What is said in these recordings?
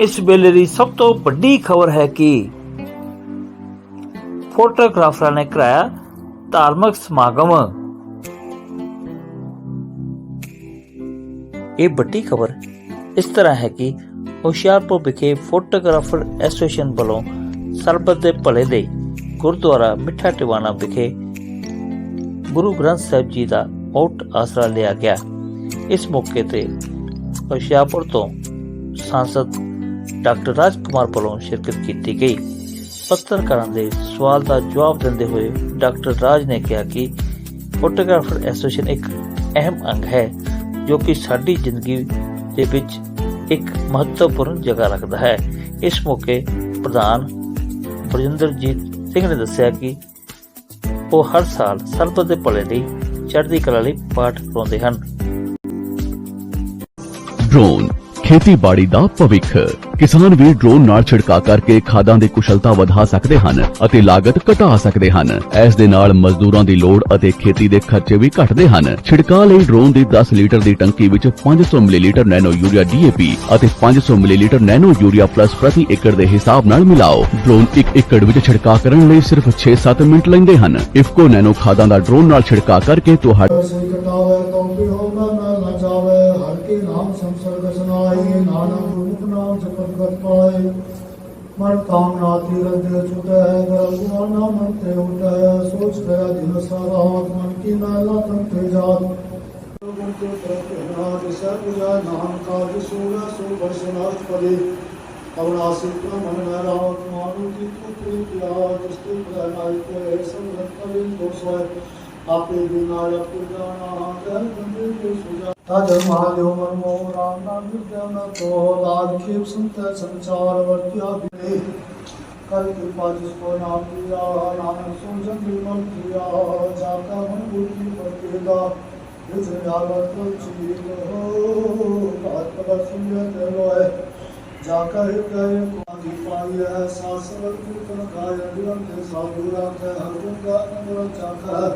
ਇਸ ਵੇਲੇ ਦੀ ਸਭ ਤੋਂ ਵੱਡੀ ਖਬਰ ਹੈ ਕਿ ਫੋਟੋਗ੍ਰਾਫਰਾਂ ਨੇ ਕਰਾਇਆ ਧਾਰਮਿਕ ਸਮਾਗਮ। ਇਹ ਵੱਡੀ ਖਬਰ ਇਸ ਤਰ੍ਹਾਂ ਹੈ ਕਿ ਹੁਸ਼ਿਆਰਪੁਰ ਵਿਖੇ ਫੋਟੋਗ੍ਰਾਫਰ ਐਸੋਸੀਏਸ਼ਨ ਵੱਲੋਂ ਸਰਬੱਤ ਦੇ ਭਲੇ ਦੇ ਗੁਰਦੁਆਰਾ ਮਿੱਠਾ ਟਿਵਾਣਾ ਵਿਖੇ ਗੁਰੂ ਗ੍ਰੰਥ ਸਾਹਿਬ ਜੀ ਦਾ ਓਟ ਆਸਰਾ ਲਿਆ ਗਿਆ। ਇਸ ਮੌਕੇ ਤੇ ਹੁਸ਼ਿਆਰਪੁਰ ਤੋਂ ਸਾਂਸਦ ਡਾਕਟਰ ਰਾਜਕੁਮਾਰ ਵੱਲੋਂ ਸ਼ਿਰਕਤ ਕੀਤੀ ਗਈ। ਪੱਤਰਕਾਰਾਂ ਦੇ ਸਵਾਲ ਦਾ ਜਵਾਬ ਦਿੰਦੇ ਹੋਏ ਡਾਕਟਰ ਰਾਜ ਨੇ ਕਿਹਾ ਕਿ ਫੋਟੋਗ੍ਰਾਫਰ ਐਸੋਸੀਏਸ਼ਨ ਇੱਕ ਅਹਿਮ ਅੰਗ ਹੈ, ਜੋ ਕਿ ਸਾਡੀ ਜ਼ਿੰਦਗੀ ਦੇ ਵਿੱਚ ਇੱਕ ਮਹੱਤਵਪੂਰਨ ਜਗ੍ਹਾ ਰੱਖਦਾ ਹੈ। ਇਸ ਮੌਕੇ ਪ੍ਰਧਾਨ ਬਰਜਿੰਦਰਜੀਤ ਸਿੰਘ ਨੇ ਦੱਸਿਆ ਕਿ ਉਹ ਹਰ ਸਾਲ ਸਰਬਤ ਦੇ ਭਲੇ ਲਈ ਚੜ੍ਹਦੀ ਕਲਾ ਲਈ ਪਾਠ ਕਰਾਉਂਦੇ ਹਨ। ਡਰੋਨ ਖੇਤੀਬਾੜੀ ਦਾ ਭਵਿੱਖ। ਕਿਸਾਨ ਵੀ ਡਰੋਨ ਨਾਲ ਛਿੜਕਾ ਕਰਕੇ ਖਾਦਾਂ ਦੀ ਕੁਸ਼ਲਤਾ ਵਧਾ ਸਕਦੇ ਹਨ ਅਤੇ ਲਾਗਤ ਘਟਾ ਸਕਦੇ ਹਨ। ਇਸ ਦੇ ਨਾਲ ਮਜ਼ਦੂਰਾਂ ਦੀ ਲੋੜ ਅਤੇ ਖੇਤੀ ਦੇ ਖਰਚੇ ਵੀ ਘਟਦੇ ਹਨ। ਛਿੜਕਾ ਲਈ ਡਰੋਨ ਦੀ 10 ਲੀਟਰ ਦੀ ਟੰਕੀ ਵਿੱਚ 500 ਮਿਲੀਲੀਟਰ ਨੈਨੋ ਯੂਰੀਆ ਡੀਏਪੀ ਅਤੇ 500 ਮਿਲੀਲੀਟਰ ਨੈਨੋ ਯੂਰੀਆ ਪਲੱਸ ਪ੍ਰਤੀ ਏਕੜ ਦੇ ਹਿਸਾਬ ਨਾਲ ਮਿਲਾਓ। ਡਰੋਨ 1 ਏਕੜ ਵਿੱਚ ਛਿੜਕਾ ਕਰਨ ਲਈ ਸਿਰਫ 6-7 ਮਿੰਟ ਲੈਂਦੇ ਹਨ। ਇਫਕੋ ਨੈਨੋ ਖਾਦਾਂ ਦਾ ਡਰੋਨ ਨਾਲ ਛਿੜਕਾ ਕਰਕੇ ਤੁਹਾਡੇ ਨਾਮ ਸੰਸਰਗ ਸੁਨਾਈ ਨਾਨਕ ਨਾਮ ਜਪਤ ਕਰ ਪਾਏ ਮਨ ਕਾਮਨਾ ਤੀਰਥ ਦੇ ਚੁਤੇ ਗਰਗੁਆ ਨਾਮ ਤੇ ਉਟੇ ਸੋਚ ਗਿਆ ਦਿਨ ਸਾਰਾ ਮਨ ਕੀ ਮੈਲਾ ਤਨ ਤੇ ਜਾਤ। ਗੁਣ ਤੇ ਪ੍ਰਤਿਨਾਦ ਸਭ ਜਾ ਨਾਮ ਕਾਜ ਸੂਰਾ ਸੋ ਬਰਸ਼ਨਾਥ ਪਦੇ। ਅਵਨਾਸੀ ਮਨ ਮੈਂ ਰਾਮ, ਮਾਨੂ ਜੀ ਤੂ ਪ੍ਰੀਤਿਆ ਜਿਸਤੇ ਪ੍ਰਣਾਈ ਤੇ ਸੰਗਤ ਕਵਿ ਦੋਸੋਏ ਆਪੇ ਬਿਨਾ ਆਪੇ ਜਾਣਾ ਕਰ ਬੰਦੇ ਕੇ ਸੁਜਾ ਤਜ ਮਹਾਦੇਵ ਮਨ ਮੋਹ ਰਾਮ ਨਾਮ ਵਿਦਿਆ ਨ ਤੋ ਲਾਗ ਖੇਪ ਸੰਤ ਸੰਚਾਰ ਵਰਤਿਆ ਬਿਨੇ। ਕਰ ਕਿਰਪਾ ਜਿਸ ਕੋ ਨਾਮ ਦਿਆ ਨਾਨਕ ਸੁਜਨ ਬਿਮਲ ਕੀਆ ਜਾਤਾ ਮਨ ਬੁੱਧੀ ਪਤੇਗਾ ਵਿਚਰ ਆਵਤ ਚੀਰ ਹੋ, ਬਾਤ ਪਦ ਸੁਨਿਆ ਤੇ ਲੋਏ ਜਾ ਕਰ ਕਰੇ ਕੋਗੀ ਪਾਈਐ ਸਾਸਵਰ ਕੀਰਤਨ ਗਾਇ ਨਿਰੰਤ ਸਾਧੂ ਰਾਖੈ ਹਰ ਗੁਣ ਗਾਨ ਗੁਰ ਚਾਖੈ।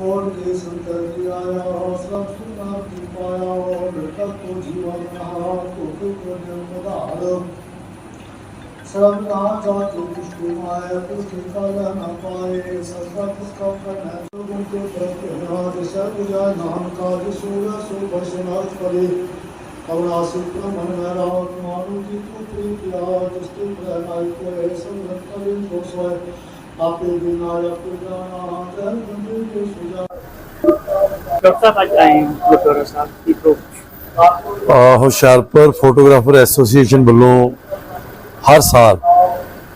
और इस दरियाया और सब सुना दिखाया और लड़का को जीवन कहा तो तुम निर्मदार सब ना जा तो कुछ घुमाए कुछ निकाला ना पाए सबका किसका फल है तो उनके प्रति राज सब जाए नाम का सूरज सुबह सुनाथ करे और आशुक्र मन में राव मानु की पुत्री प्रिया जिसके प्रहलाई को ऐसा लगता है तो स्वयं आपे बिना यक्तिगाना जन्म डॉक्टर साहब आज आए हैं गुरुद्वारा साहब की तो ਅ, ਹੁਸ਼ਿਆਰਪੁਰ ਫੋਟੋਗ੍ਰਾਫਰ ਐਸੋਸੀਏਸ਼ਨ ਵੱਲੋਂ ਹਰ ਸਾਲ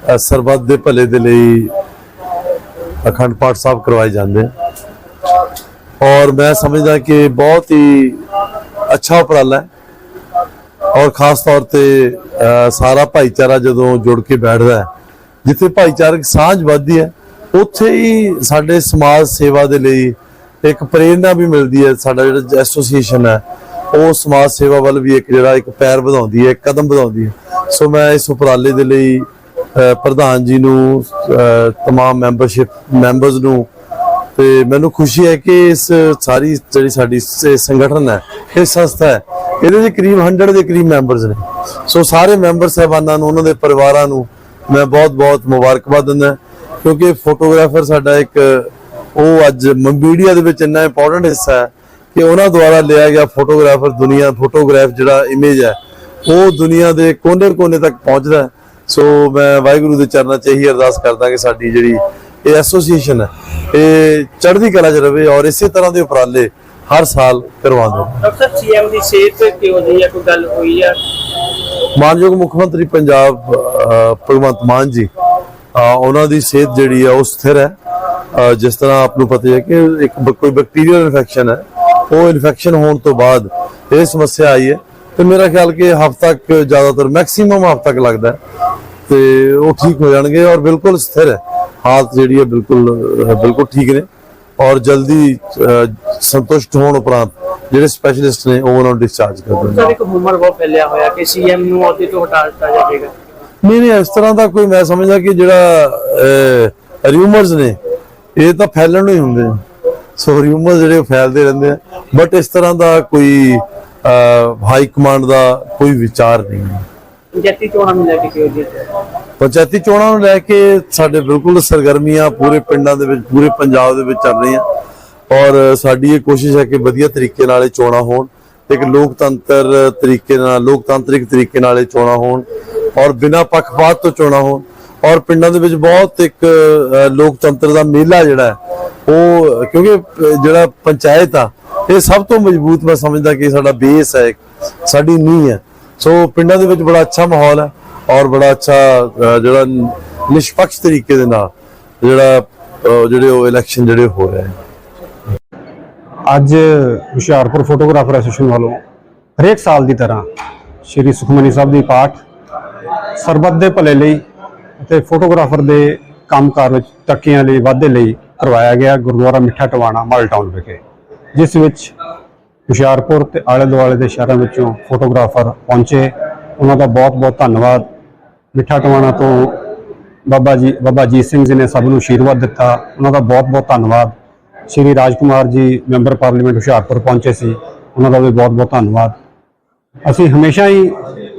ਅ, ਸਰਬੱਤ ਦੇ ਭਲੇ ਦੇ ਲਈ ਅਖੰਡ ਪਾਠ ਸਾਹਿਬ ਕਰਵਾਏ ਜਾਂਦੇ ਹਨ ਔਰ ਮੈਂ ਸਮਝਦਾ ਕਿ ਬਹੁਤ ਹੀ ਅੱਛਾ ਉਪਰਾਲਾ ਹੈ ਔਰ ਖਾਸ ਤੌਰ ਤੇ ਅ, ਸਾਰਾ ਭਾਈਚਾਰਾ ਜਦੋਂ ਜੁੜ ਕੇ ਬੈਠਦਾ ਹੈ ਜਿੱਥੇ ਭਾਈਚਾਰਕ ਸਾਂਝ ਵੱਧਦੀ ਹੈ ਉੱਥੇ ਹੀ ਸਾਡੇ ਸਮਾਜ ਸੇਵਾ ਦੇ ਲਈ ਇੱਕ ਪ੍ਰੇਰਣਾ ਵੀ ਮਿਲਦੀ ਹੈ ਸਾਡਾ ਜਿਹੜਾ ਐਸੋਸੀਏਸ਼ਨ ਹੈ ਉਹ ਸਮਾਜ ਸੇਵਾ ਵੱਲ ਵੀ ਇੱਕ ਜਿਹੜਾ ਇੱਕ ਪੈਰ ਵਧਾਉਂਦੀ ਹੈ ਇੱਕ ਕਦਮ ਵਧਾਉਂਦੀ ਹੈ। ਸੋ ਮੈਂ ਇਸ ਉਪਰਾਲੇ ਦੇ ਲਈ ਪ੍ਰਧਾਨ ਜੀ ਨੂੰ ਅਹ, ਤਮਾਮ ਮੈਂਬਰਸ਼ਿਪ ਮੈਂਬਰਸ ਨੂੰ ਤੇ ਮੈਨੂੰ ਖੁਸ਼ੀ ਹੈ ਕਿ ਇਸ ਸਾਰੀ ਜਿਹੜੀ ਸਾਡੀ ਸੰਗਠਨ ਹੈ ਇਹ ਸੰਸਥਾ ਹੈ ਇਹਦੇ ਵਿੱਚ ਕਰੀਬ 100 ਦੇ ਕਰੀਬ ਮੈਂਬਰਸ ਨੇ। ਸੋ ਸਾਰੇ ਮੈਂਬਰ ਸਹਿਬਾਨਾਂ ਨੂੰ ਉਹਨਾਂ ਦੇ ਪਰਿਵਾਰਾਂ ਨੂੰ ਮੈਂ ਬਹੁਤ-ਬਹੁਤ ਮੁਬਾਰਕਬਾਦ ਦਿੰਦਾ। ਕਿਉਂਕਿ ਫੋਟੋਗ੍ਰਾਫਰ ਸਾਡਾ ਇੱਕ ਉਹ ਅੱਜ ਮੀਡੀਆ ਦੇ ਵਿੱਚ ਇੰਨਾ ਇੰਪੋਰਟੈਂਟ ਹਿੱਸਾ ਹੈ ਕਿ ਉਹਨਾਂ ਦੁਆਰਾ ਲਿਆ ਗਿਆ ਫੋਟੋਗ੍ਰਾਫਰ ਦੁਨੀਆ ਫੋਟੋਗ੍ਰਾਫ ਜਿਹੜਾ ਇਮੇਜ ਹੈ ਉਹ ਦੁਨੀਆ ਦੇ ਕੋਨੇ-ਕੋਨੇ ਤੱਕ ਪਹੁੰਚਦਾ ਸੋ ਮੈਂ ਵਾਹਿਗੁਰੂ ਦੇ ਚਰਨਾਂ 'ਚ ਇਹੀ ਅਰਦਾਸ ਕਰਦਾ ਕਿ ਸਾਡੀ ਜਿਹੜੀ ਇਹ ਐਸੋਸੀਏਸ਼ਨ ਹੈ ਇਹ ਚੜ੍ਹਦੀ ਕਲਾ 'ਚ ਰਹੇ ਔਰ ਇਸੇ ਤਰ੍ਹਾਂ ਦੇ ਉਪਰਾਲੇ ਹਰ ਸਾਲ ਕਰਵਾਉਂਦੇ ਡਾਕਟਰ ਮਾਨਯੋਗ ਮੁੱਖ ਮੰਤਰੀ ਪੰਜਾਬ ਭਗਵੰਤ ਮਾਨ ਜੀ ਉਹਨਾਂ ਦੀ ਸਿਹਤ ਜਿਹੜੀ ਹੈ ਉਹ ਸਥਿਰ ਹੈ। ਜਿਸ ਤਰ੍ਹਾਂ ਆਪ ਨੂੰ ਪਤਾ ਹੈ ਕਿ ਇੱਕ ਕੋਈ ਬੈਕਟੀਰੀਅਲ ਇਨਫੈਕਸ਼ਨ ਹੈ। ਉਹ ਇਨਫੈਕਸ਼ਨ ਹੋਣ ਤੋਂ ਬਾਅਦ ਇਹ ਸਮੱਸਿਆ ਆਈ ਹੈ। ਤੇ ਮੇਰਾ ਖਿਆਲ ਕਿ ਹਫ਼ਤਾ ਤੱਕ ਜ਼ਿਆਦਾਤਰ ਮੈਕਸਿਮਮ ਹਫ਼ਤਾ ਤੱਕ ਲੱਗਦਾ ਤੇ ਉਹ ਠੀਕ ਹੋ ਜਾਣਗੇ ਔਰ ਬਿਲਕੁਲ ਸਥਿਰ ਹੈ। ਹਾਲਤ ਜਿਹੜੀ ਹੈ ਬਿਲਕੁਲ ਬਿਲਕੁਲ ਠੀਕ ਨੇ। ਔਰ ਜਲਦੀ ਸੰਤੁਸ਼ਟ ਹੋਣ ਉਪਰੰਤ ਜਿਹੜੇ ਸਪੈਸ਼ਲਿਸਟ ਨੇ, ਉਹ ਉਹਨਾਂ ਨੂੰ ਡਿਸਚਾਰਜ ਕਰ ਦੇਣਗੇ ਸਰ, ਇੱਕ ਹੂਮਰ ਬਹੁਤ ਫੈਲਿਆ ਹੋਇਆ ਕਿ ਸੀਐਮ ਨੂੰ ਅਹੁਦੇ ਤੋਂ ਹਟਾ ਦਿੱਤਾ ਜਾਵੇਗਾ। ਨਹੀਂ ਨਹੀਂ ਇਸ ਤਰ੍ਹਾਂ ਦਾ ਕੋਈ ਮੈਂ ਸਮਝਦਾ ਕਿ ਜਿਹੜਾ ਰਿਊਮਰਸ ਨੇ ਇਹ ਤਾਂ ਫੈਲਣ ਨੂੰ ਹੀ ਹੁੰਦੇ ਨੇ। ਸੋ ਰਿਊਮਰਸ ਜਿਹੜੇ ਫੈਲਦੇ ਰਹਿੰਦੇ ਆ। ਬਟ ਇਸ ਤਰ੍ਹਾਂ ਦਾ ਕੋਈ ਹਾਈ ਕਮਾਂਡ ਦਾ ਕੋਈ ਵਿਚਾਰ ਨਹੀਂ ਹੈ। ਪੰਚਾਇਤੀ ਚੋਣਾਂ ਨੂੰ ਲੈ ਕੇ ਜੀ? ਪੰਚਾਇਤੀ ਚੋਣਾਂ ਨੂੰ ਲੈ ਕੇ ਸਾਡੇ ਬਿਲਕੁਲ ਸਰਗਰਮੀਆਂ ਪੂਰੇ ਪਿੰਡਾਂ ਦੇ ਵਿੱਚ ਪੂਰੇ ਪੰਜਾਬ ਦੇ ਵਿੱਚ ਚੱਲ ਰਹੀਆਂ। ਔਰ ਸਾਡੀ ਇਹ ਕੋਸ਼ਿਸ਼ ਹੈ ਕਿ ਵਧੀਆ ਤਰੀਕੇ ਨਾਲ ਇਹ ਚੋਣਾਂ ਹੋਣ ਇੱਕ ਲੋਕਤੰਤਰ ਤਰੀਕੇ ਨਾਲ ਲੋਕਤਾਂਤਰਿਕ ਤਰੀਕੇ ਨਾਲ ਇਹ ਚੋਣਾਂ ਹੋਣ। ਔਰ ਬਿਨਾਂ ਪੱਖਪਾਤ ਤੋਂ ਚੋਣਾਂ ਹੋਣ। ਔਰ ਪਿੰਡਾਂ ਦੇ ਵਿੱਚ ਬਹੁਤ ਇੱਕ ਲੋਕਤੰਤਰ ਦਾ ਮੇਲਾ ਜਿਹੜਾ ਉਹ, ਕਿਉਂਕਿ ਜਿਹੜਾ ਪੰਚਾਇਤ ਆ, ਇਹ ਸਭ ਤੋਂ ਮਜ਼ਬੂਤ ਮੈਂ ਸਮਝਦਾ ਕਿ ਸਾਡਾ ਬੇਸ ਹੈ ਸਾਡੀ ਨੀਂਹ ਹੈ। ਸੋ ਪਿੰਡਾਂ ਦੇ ਵਿੱਚ ਬੜਾ ਅੱਛਾ ਮਾਹੌਲ ਹੈ ਔਰ ਬੜਾ ਅੱਛਾ ਜਿਹੜਾ ਨਿਸ਼ਪਕਸ਼ ਤਰੀਕੇ ਦੇ ਨਾਲ ਜਿਹੜਾ ਜਿਹੜੇ ਉਹ ਇਲੈਕਸ਼ਨ ਜਿਹੜੇ ਹੋ ਰਹੇ ਅੱਜ ਹੁਸ਼ਿਆਰਪੁਰ ਫੋਟੋਗ੍ਰਾਫਰ ਐਸੋਸੀਏਸ਼ਨ ਵੱਲੋਂ ਹਰੇਕ ਸਾਲ ਦੀ ਤਰ੍ਹਾਂ ਸ਼੍ਰੀ ਸੁਖਮਨੀ ਸਾਹਿਬ ਦੀ ਪਾਠ ਸਰਬੱਤ ਦੇ ਭਲੇ ਲਈ ਅਤੇ ਫੋਟੋਗ੍ਰਾਫਰ ਦੇ ਕੰਮਕਾਰ ਵਿੱਚ ਤਰੱਕੀਆਂ ਲਈ, ਵਾਧੇ ਲਈ ਕਰਵਾਇਆ ਗਿਆ ਗੁਰਦੁਆਰਾ ਮਿੱਠਾ ਟਵਾਣਾ, ਮਾਲ ਟਾਊਨ ਵਿਖੇ। ਜਿਸ ਵਿੱਚ ਹੁਸ਼ਿਆਰਪੁਰ ਤੇ ਆਲੇ ਦੁਆਲੇ ਦੇ ਸ਼ਹਿਰਾਂ ਵਿੱਚੋਂ ਫੋਟੋਗ੍ਰਾਫਰ ਪਹੁੰਚੇ। ਉਹਨਾਂ ਦਾ ਬਹੁਤ-ਬਹੁਤ ਧੰਨਵਾਦ। ਮਿੱਠਾ ਟਵਾਣਾ ਤੋਂ ਬਾਬਾ ਜੀ, ਬਾਬਾ ਜੀਤ ਸਿੰਘ ਜੀ ਨੇ ਸਭ ਨੂੰ ਆਸ਼ੀਰਵਾਦ ਦਿੱਤਾ। ਉਹਨਾਂ ਦਾ ਬਹੁਤ-ਬਹੁਤ ਧੰਨਵਾਦ। ਸ਼੍ਰੀ ਰਾਜਕੁਮਾਰ ਜੀ, ਮੈਂਬਰ ਪਾਰਲੀਮੈਂਟ ਹੁਸ਼ਿਆਰਪੁਰ ਪਹੁੰਚੇ ਸੀ। ਉਹਨਾਂ ਦਾ ਵੀ ਬਹੁਤ-ਬਹੁਤ ਧੰਨਵਾਦ। ਅਸੀਂ ਹਮੇਸ਼ਾ ਹੀ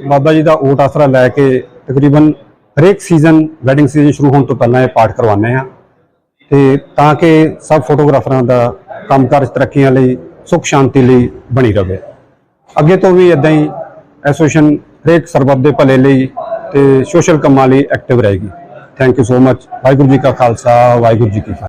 ਬਾਬਾ ਜੀ ਦਾ ਓਟ ਆਸਰਾ ਲੈ ਕੇ ਤਕਰੀਬਨ ਹਰੇਕ ਸੀਜ਼ਨ ਵੈਡਿੰਗ ਸੀਜ਼ਨ ਸ਼ੁਰੂ ਹੋਣ ਤੋਂ ਪਹਿਲਾਂ ਇਹ ਪਾਠ ਕਰਵਾਉਂਦੇ ਹਾਂ। ਤੇ ਤਾਂ ਕਿ ਸਭ ਫੋਟੋਗ੍ਰਾਫਰਾਂ ਦਾ ਕੰਮਕਾਜ ਤਰੱਕੀਆਂ ਲਈ, ਸੁਖ ਸ਼ਾਂਤੀ ਲਈ ਬਣੀ ਰਹੇ ਅੱਗੇ ਤੋਂ ਵੀ ਇਦਾਂ ਹੀ ਐਸੋਸੀਏਸ਼ਨ ਹਰੇਕ ਸਰਬੱਤ ਦੇ ਭਲੇ ਲਈ ਤੇ ਸੋਸ਼ਲ ਕੰਮਾਂ ਲਈ ਐਕਟਿਵ ਰਹੇਗੀ। Thank you so much Waheguru ji ਕਾ ਖਾਲਸਾ, ਵਾਹਿਗੁਰੂ ਜੀ ਕੀ ਫਤਿਹ।